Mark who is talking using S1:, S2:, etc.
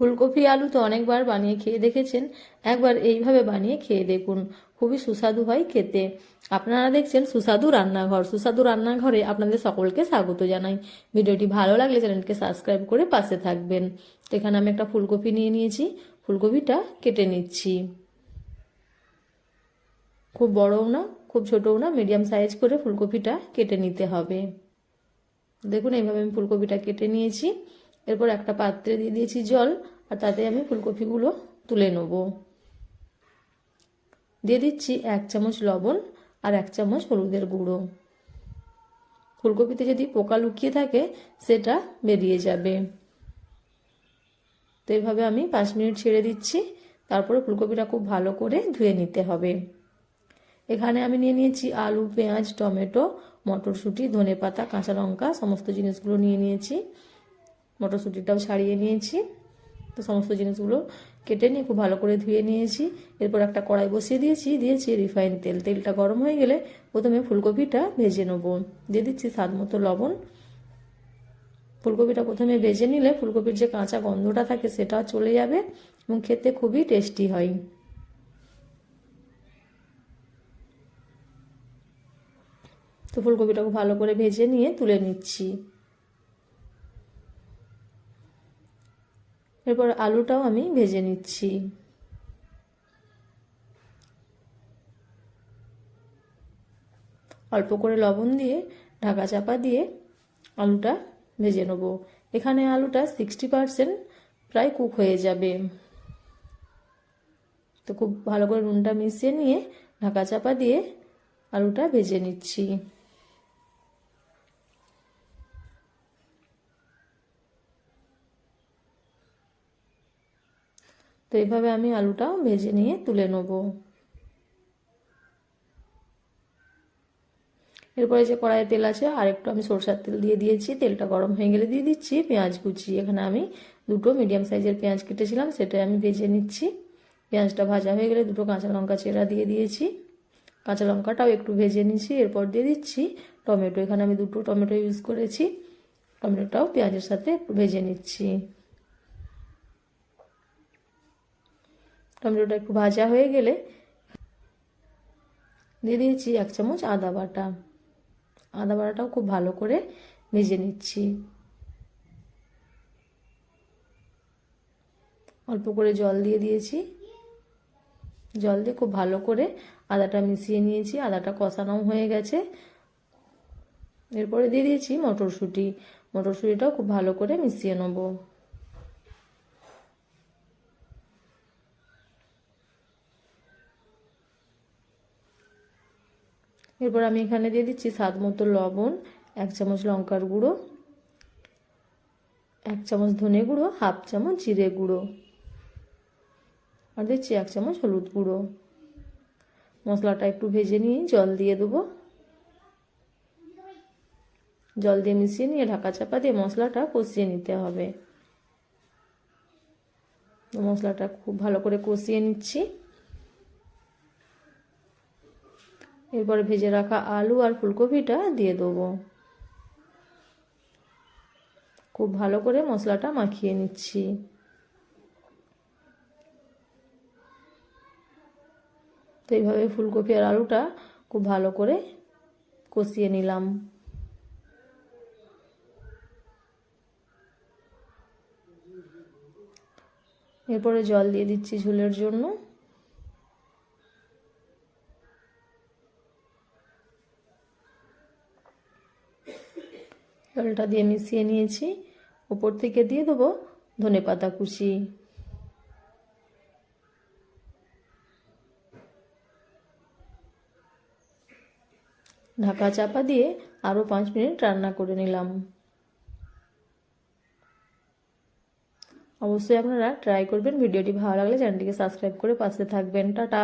S1: ফুলকপি আলু তো অনেকবার বানিয়ে খেয়ে দেখেছেন। একবার এইভাবে বানিয়ে খেয়ে দেখুন। খুবই সুস্বাদু হয় খেতে। আপনারা দেখছেন সুস্বাদু রান্নাঘর। সুস্বাদু রান্নাঘরে আপনাদের সকলকে স্বাগত জানাই। ভিডিওটি ভালো লাগলে চ্যানেলকে সাবস্ক্রাইব করে পাশে থাকবেন। তো এখানে আমি একটা ফুলকপি নিয়ে নিয়েছি। ফুলকপিটা কেটে নিচ্ছি। খুব বড়ও না, খুব ছোটও না, মিডিয়াম সাইজ করে ফুলকপিটা কেটে নিতে হবে। দেখুন, এইভাবে আমি ফুলকপিটা কেটে নিয়েছি। এরপর একটা পাত্রে দিয়ে দিয়েছি জল, আর তাতে আমি ফুলকপিগুলো তুলে নেব। দিয়ে দিচ্ছি এক চামচ লবণ আর এক চামচ হলুদের গুঁড়ো। ফুলকপিতে যদি পোকা লুকিয়ে থাকে, সেটা বেরিয়ে যাবে। তো এইভাবে আমি পাঁচ মিনিট ছেড়ে দিচ্ছি। তারপরে ফুলকপিটা খুব ভালো করে ধুয়ে নিতে হবে। এখানে আমি নিয়ে নিয়েছি আলু, পেঁয়াজ, টমেটো, মটরশুঁটি ধনে পাতা কাঁচা লঙ্কা, সমস্ত জিনিসগুলো নিয়ে নিয়েছি। মটরশুঁটিটাও ছাড়িয়ে নিয়েছি। তো সমস্ত জিনিসগুলো কেটে নিয়ে খুব ভালো করে ধুয়ে নিয়েছি। এরপর একটা কড়াই বসিয়ে দিয়েছি। দিয়েছি রিফাইন তেল। তেলটা গরম হয়ে গেলে প্রথমে ফুলকপিটা ভেজে নেব। দিয়ে দিচ্ছি স্বাদ মতো লবণ। ফুলকপিটা প্রথমে ভেজে নিলে ফুলকপির যে কাঁচা গন্ধটা থাকে সেটা চলে যাবে এবং খেতে খুবই টেস্টি হয়। তো ফুলকপিটাকে ভালো করে ভেজে নিয়ে তুলে নিচ্ছি। এরপর আলুটাও আমি ভেজে নিচ্ছি। অল্প করে লবণ দিয়ে ঢাকা চাপা দিয়ে আলুটা ভেজে নেব। এখানে আলুটা সিক্সটি পারসেন্ট প্রায় কুক হয়ে যাবে। তো খুব ভালো করে নুনটা মিশিয়ে নিয়ে ঢাকা চাপা দিয়ে আলুটা ভেজে নিচ্ছি। তো এইভাবে আমি আলুটা ভেজে নিয়ে তুলে নেব। এরপরে যে কড়াইয়ে তেল আছে আর একটু আমি সরষার তেল দিয়ে দিয়েছি, তেলটা গরম হয়ে গেলে দিয়ে দিচ্ছি পেঁয়াজ কুচি। এখানে আমি দুটো মিডিয়াম সাইজের পেঁয়াজ কেটেছিলাম সেটা আমি ভেজে নিচ্ছি। পেঁয়াজটা ভাজা হয়ে গেলে দুটো কাঁচা লঙ্কা চেরা দিয়ে দিয়েছি। কাঁচা লঙ্কাটাও একটু ভেজে নিচ্ছি, এরপর দিয়ে দিচ্ছি টমেটো। এখানে আমি দুটো টমেটো ইউজ করেছি, টমেটোটাও পেঁয়াজের সাথে একটু ভেজে নিচ্ছি। টমেটোটা একটু ভাজা হয়ে গেলে দিয়ে দিয়েছি এক চামচ আদা বাটা। আদা বাটাটাও খুব ভালো করে ভেজে নিচ্ছি। অল্প করে জল দিয়ে দিয়েছি। জল দিয়ে খুব ভালো করে আদাটা মিশিয়ে নিয়েছি। আদাটা কষানো হয়ে গেছে। এরপরে দিয়ে দিয়েছি মটরশুঁটি। মটরশুঁটিটাও খুব ভালো করে মিশিয়ে নেব। এরপর আমি এখানে দিয়ে দিচ্ছি স্বাদ মতো লবণ, এক চামচ লঙ্কার গুঁড়ো, এক চামচ ধনে গুঁড়ো, হাফ চামচ জিরে গুঁড়ো, আর দিচ্ছি এক চামচ হলুদ গুঁড়ো। মশলাটা একটু ভেজে নিয়ে জল দিয়ে দেবো। জল দিয়ে মিশিয়ে নিয়ে ঢাকা চাপা দিয়ে মশলাটা কষিয়ে নিতে হবে। মশলাটা খুব ভালো করে কষিয়ে নিচ্ছি। এরপরে ভেজে রাখা আলু আর ফুলকপিটা দিয়ে দেবো। খুব ভালো করে মশলাটা মাখিয়ে নিচ্ছি। তো এইভাবে ফুলকপি আর আলুটা খুব ভালো করে কষিয়ে নিলাম। এরপরে জল দিয়ে দিচ্ছি ঝোলের জন্য। জলটা দিয়ে মিশিয়ে নিয়েছি। উপর থেকে দিয়ে দেবো ধনে পাতা কুচি। ঢাকা চাপা দিয়ে আরও পাঁচ মিনিট রান্না করে নিলাম। অবশ্যই আপনারা ট্রাই করবেন। ভিডিওটি ভালো লাগলে চ্যানেলটিকে সাবস্ক্রাইব করে পাশে থাকবেন। টাটা।